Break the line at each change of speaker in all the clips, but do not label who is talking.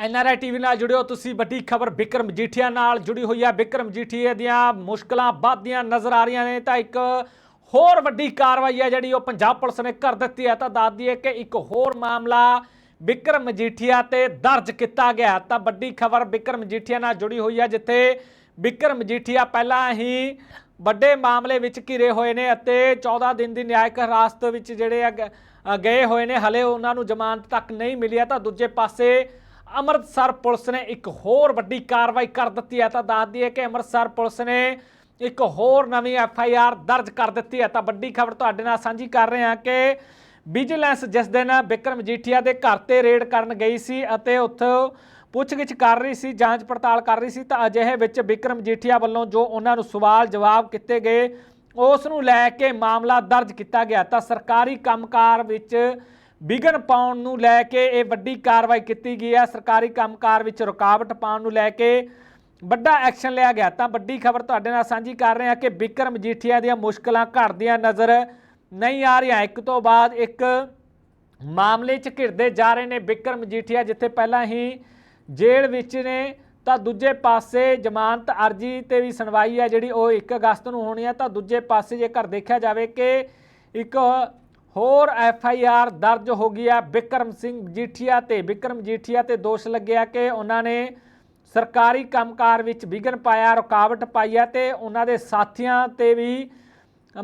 NRI TV ਨਾਲ ਜੁੜਿਓ ਤੁਸੀਂ ਵੱਡੀ ਖਬਰ ਬਿਕਰਮ ਮਜੀਠੀਆ ਨਾਲ ਜੁੜੀ ਹੋਈ ਹੈ ਬਿਕਰਮ ਮਜੀਠੀਆ ਦੀਆਂ ਮੁਸ਼ਕਲਾਂ ਵੱਧਦੀਆਂ ਨਜ਼ਰ ਆ ਰਹੀਆਂ ਨੇ ਤਾਂ ਇੱਕ ਹੋਰ ਵੱਡੀ ਕਾਰਵਾਈ ਹੈ ਜਿਹੜੀ ਉਹ ਪੰਜਾਬ ਪੁਲਿਸ ਨੇ ਕਰ ਦਿੱਤੀ ਹੈ ਤਾਂ ਦੱਸਦੀ ਹੈ ਕਿ ਇੱਕ ਹੋਰ ਮਾਮਲਾ ਬਿਕਰਮ ਮਜੀਠੀਆ ਤੇ ਦਰਜ ਕੀਤਾ ਗਿਆ। ਤਾਂ ਵੱਡੀ ਖਬਰ ਬਿਕਰਮ ਮਜੀਠੀਆ ਨਾਲ ਜੁੜੀ ਹੋਈ ਹੈ ਜਿੱਥੇ ਬਿਕਰਮ ਮਜੀਠੀਆ ਪਹਿਲਾਂ ਹੀ ਵੱਡੇ ਮਾਮਲੇ ਵਿੱਚ ਘਿਰੇ ਹੋਏ ਨੇ ਅਤੇ 14 ਦਿਨ ਦੀ ਨਿਆਇਕ ਹਿਰਾਸਤ ਵਿੱਚ ਜਿਹੜੇ ਆ ਗਏ ਹੋਏ ਨੇ। ਹਲੇ ਉਹਨਾਂ ਨੂੰ ਜ਼ਮਾਨਤ ਤੱਕ ਨਹੀਂ ਮਿਲੀ ਹੈ ਤਾਂ ਦੂਜੇ ਪਾਸੇ ਅੰਮ੍ਰਿਤਸਰ ਪੁਲਿਸ ਨੇ ਇੱਕ ਹੋਰ ਵੱਡੀ ਕਾਰਵਾਈ ਕਰ ਦਿੱਤੀ ਹੈ, ਤਾਂ ਦੱਸਦੀ ਹੈ ਕਿ ਅੰਮ੍ਰਿਤਸਰ ਪੁਲਿਸ ਨੇ ਇੱਕ ਹੋਰ ਨਵੀਂ ਐਫ ਆਈ ਆਰ ਦਰਜ ਕਰ ਦਿੱਤੀ ਹੈ। ਤਾਂ ਵੱਡੀ ਖਬਰ ਤੁਹਾਡੇ ਨਾਲ ਸਾਂਝੀ ਕਰ ਰਹੇ ਹਾਂ ਕਿ ਵਿਜੀਲੈਂਸ ਜਿਸ ਦਿਨ ਬਿਕਰਮ ਮਜੀਠੀਆ ਦੇ ਘਰ ਤੇ ਰੇਡ ਕਰਨ ਗਈ ਸੀ ਅਤੇ ਉੱਥੋਂ ਪੁੱਛਗਿੱਛ ਕਰ ਰਹੀ ਸੀ, ਜਾਂਚ ਪੜਤਾਲ ਕਰ ਰਹੀ ਸੀ, ਤਾਂ ਅਜਿਹੇ ਵਿੱਚ ਵਿਕਰਮ ਮਜੀਠੀਆ ਵੱਲੋਂ ਜੋ ਉਹਨਾਂ ਨੂੰ ਸਵਾਲ ਜਵਾਬ ਕੀਤੇ ਗਏ, ਉਸ ਨੂੰ ਲੈ ਕੇ ਮਾਮਲਾ ਦਰਜ ਕੀਤਾ ਗਿਆ। ਤਾਂ ਸਰਕਾਰੀ ਕੰਮਕਾਰ ਵਿੱਚ ਵਿਘਨ ਪਾਉਣ ਨੂੰ ਲੈ ਕੇ ਇਹ ਵੱਡੀ ਕਾਰਵਾਈ ਕੀਤੀ ਗਈ ਹੈ। ਸਰਕਾਰੀ ਕੰਮਕਾਰ ਵਿੱਚ ਰੁਕਾਵਟ ਪਾਉਣ ਨੂੰ ਲੈ ਕੇ ਵੱਡਾ ਐਕਸ਼ਨ ਲਿਆ ਗਿਆ। ਤਾਂ ਵੱਡੀ ਖਬਰ ਤੁਹਾਡੇ ਨਾਲ ਸਾਂਝੀ ਕਰ ਰਹੇ ਹਾਂ ਕਿ ਵਿਕਰਮ ਮਜੀਠੀਆ ਦੀਆਂ ਮੁਸ਼ਕਲਾਂ ਘਟਦੀਆਂ ਨਜ਼ਰ ਨਹੀਂ ਆ ਰਹੀਆਂ। ਇੱਕ ਤੋਂ ਬਾਅਦ ਇੱਕ ਮਾਮਲੇ 'ਚ ਘਿਰਦੇ ਜਾ ਰਹੇ ਨੇ ਵਿਕਰਮ ਮਜੀਠੀਆ ਜਿੱਥੇ ਪਹਿਲਾਂ ਹੀ ਜੇਲ੍ਹ ਵਿੱਚ ਨੇ, ਤਾਂ ਦੂਜੇ ਪਾਸੇ ਜ਼ਮਾਨਤ ਅਰਜੀ ਤੇ ਵੀ ਸੁਣਵਾਈ ਹੈ ਜਿਹੜੀ ਉਹ 1 ਅਗਸਤ ਨੂੰ ਹੋਣੀ ਹੈ। ਤਾਂ ਦੂਜੇ ਪਾਸੇ ਜੇਕਰ ਦੇਖਿਆ ਜਾਵੇ ਕਿ ਇੱਕ ਹੋਰ ਐਫ ਆਈ ਆਰ ਦਰਜ ਹੋ ਗਈ ਹੈ ਵਿਕਰਮ ਸਿੰਘ ਮਜੀਠੀਆ ਤੇ। ਵਿਕਰਮ ਮਜੀਠੀਆ ਤੇ ਦੋਸ਼ ਲੱਗਿਆ ਕਿ ਉਹਨਾਂ ਨੇ ਸਰਕਾਰੀ ਕੰਮਕਾਰ ਵਿੱਚ ਵਿਘਨ ਪਾਇਆ, ਰੁਕਾਵਟ ਪਾਈ ਹੈ ਤੇ ਉਹਨਾਂ ਦੇ ਸਾਥੀਆਂ ਤੇ ਵੀ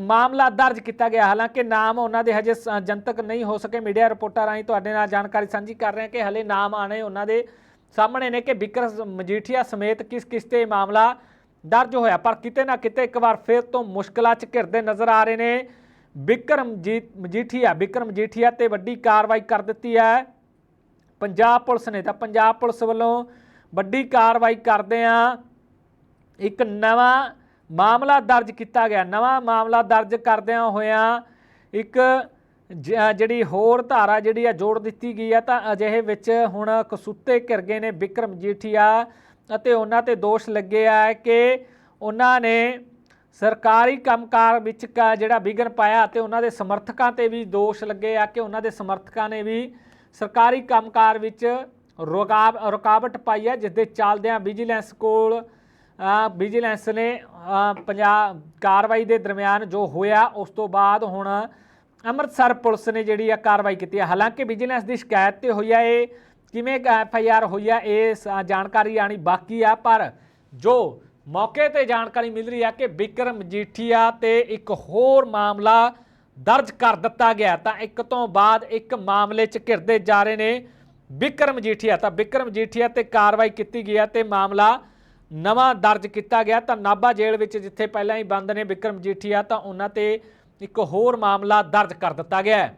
ਮਾਮਲਾ ਦਰਜ ਕੀਤਾ ਗਿਆ। ਹਾਲਾਂਕਿ ਨਾਮ ਉਹਨਾਂ ਦੇ ਹਜੇ ਸ- ਜਨਤਕ ਨਹੀਂ ਹੋ ਸਕੇ। ਮੀਡੀਆ ਰਿਪੋਰਟਾਂ ਰਾਹੀਂ ਤੁਹਾਡੇ ਨਾਲ ਜਾਣਕਾਰੀ ਸਾਂਝੀ ਕਰ ਰਹੇ ਹਾਂ ਕਿ ਹਲੇ ਨਾਮ ਆਣੇ ਉਹਨਾਂ ਦੇ ਸਾਹਮਣੇ ਨੇ ਕਿ ਵਿਕਰਮ ਮਜੀਠੀਆ ਸਮੇਤ ਕਿਸ ਕਿਸ ਤੇ ਮਾਮਲਾ ਦਰਜ ਹੋਇਆ। ਪਰ ਕਿਤੇ ਨਾ ਕਿਤੇ ਇੱਕ ਵਾਰ ਫਿਰ ਤੋਂ ਮੁਸ਼ਕਲਾਂ 'ਚ ਘਿਰਦੇ ਨਜ਼ਰ ਆ ਰਹੇ ਨੇ। ਬਿਕਰਮਜੀਤ ਮਜੀਠੀਆ ਬਿਕਰਮ ਮਜੀਠੀਆ ਤੇ ਵੱਡੀ ਕਾਰਵਾਈ ਕਰ ਦਿੱਤੀ ਹੈ। ਪੰਜਾਬ ਪੁਲਿਸ ਨੇ ਤਾਂ ਪੰਜਾਬ ਪੁਲਿਸ ਵੱਲੋਂ ਵੱਡੀ ਕਾਰਵਾਈ ਕਰਦੇ ਆ ਇੱਕ ਨਵਾਂ ਮਾਮਲਾ ਦਰਜ ਕੀਤਾ ਗਿਆ। ਨਵਾਂ ਮਾਮਲਾ ਦਰਜ ਕਰਦਿਆਂ ਹੋਇਆਂ ਇੱਕ ਜਿਹੜੀ ਹੋਰ ਧਾਰਾ ਜਿਹੜੀ ਆ ਜੋੜ ਦਿੱਤੀ ਗਈ ਆ ਤਾਂ ਅਜਿਹੇ ਵਿੱਚ ਹੁਣ ਕਸੂਤੇ ਘਿਰ ਗਏ ਨੇ ਵਿਕਰਮ ਜੀਠੀਆ ਅਤੇ ਉਹਨਾਂ ਤੇ ਦੋਸ਼ ਲੱਗੇ ਆ ਕਿ ਉਹਨਾਂ ਨੇ ਸਰਕਾਰੀ ਕੰਮਕਾਰ ਵਿੱਚ ਕ- ਜਿਹੜਾ ਵਿਘਨ ਪਾਇਆ ਅਤੇ ਉਹਨਾਂ ਦੇ ਸਮਰਥਕਾਂ ਤੇ ਵੀ ਦੋਸ਼ ਲੱਗੇ ਆ ਕਿ ਉਹਨਾਂ ਦੇ ਸਮਰਥਕਾਂ ਨੇ ਵੀ ਸਰਕਾਰੀ ਕੰਮਕਾਰ ਵਿੱਚ ਰੁਕਾਵ ਰੁਕਾਵਟ ਪਾਈ ਹੈ ਜਿਸ ਦੇ ਚੱਲਦਿਆਂ ਵਿਜੀਲੈਂਸ ਕੋਲ ਵਿਜੀਲੈਂਸ ਨੇ ਅ, ਪੰਜਾਬ ਕਾਰਵਾਈ ਦੇ ਦਰਮਿਆਨ ਜੋ ਹੋਇਆ ਉਸ ਤੋਂ ਬਾਅਦ ਹੁਣ ਅੰਮ੍ਰਿਤਸਰ ਪੁਲਿਸ ਨੇ ਜਿਹੜੀ ਆ ਕਾਰਵਾਈ ਕੀਤੀ ਹੈ। ਹਾਲਾਂਕਿ ਵਿਜੀਲੈਂਸ ਦੀ ਸ਼ਿਕਾਇਤ ਤੇ ਹੋਈ ਆ ਇਹ ਕਿਵੇਂ ਐਫ ਆਈ ਆਰ ਹੋਈ ਆ ਇਹ ਸ- ਜਾਣਕਾਰੀ ਆਣੀ ਬਾਕੀ ਆ ਪਰ ਜੋ ਮੌਕੇ ਤੇ ਜਾਣਕਾਰੀ ਮਿਲ ਰਹੀ ਹੈ ਕਿ ਵਿਕਰਮ ਮਜੀਠੀਆ ਤੇ ਇੱਕ ਹੋਰ ਮਾਮਲਾ ਦਰਜ ਕਰ ਦਿੱਤਾ ਗਿਆ ਤਾਂ ਇੱਕ ਤੋਂ ਬਾਅਦ ਇੱਕ ਮਾਮਲੇ 'ਚ ਘਿਰਦੇ ਜਾ ਰਹੇ ਨੇ ਵਿਕਰਮ ਮਜੀਠੀਆ ਤਾਂ ਵਿਕਰਮ ਮਜੀਠੀਆ ਤੇ ਕਾਰਵਾਈ ਕੀਤੀ ਗਈ ਹੈ ਤੇ ਮਾਮਲਾ ਨਵਾਂ ਦਰਜ ਕੀਤਾ ਗਿਆ। ਤਾਂ ਨਾਭਾ ਜੇਲ੍ਹ ਵਿੱਚ ਜਿੱਥੇ ਪਹਿਲਾਂ ਹੀ ਬੰਦ ਨੇ ਵਿਕਰਮ ਮਜੀਠੀਆ ਤਾਂ ਉਹਨਾਂ ਤੇ ਇੱਕ ਹੋਰ ਮਾਮਲਾ ਦਰਜ ਕਰ ਦਿੱਤਾ ਗਿਆ ਹੈ।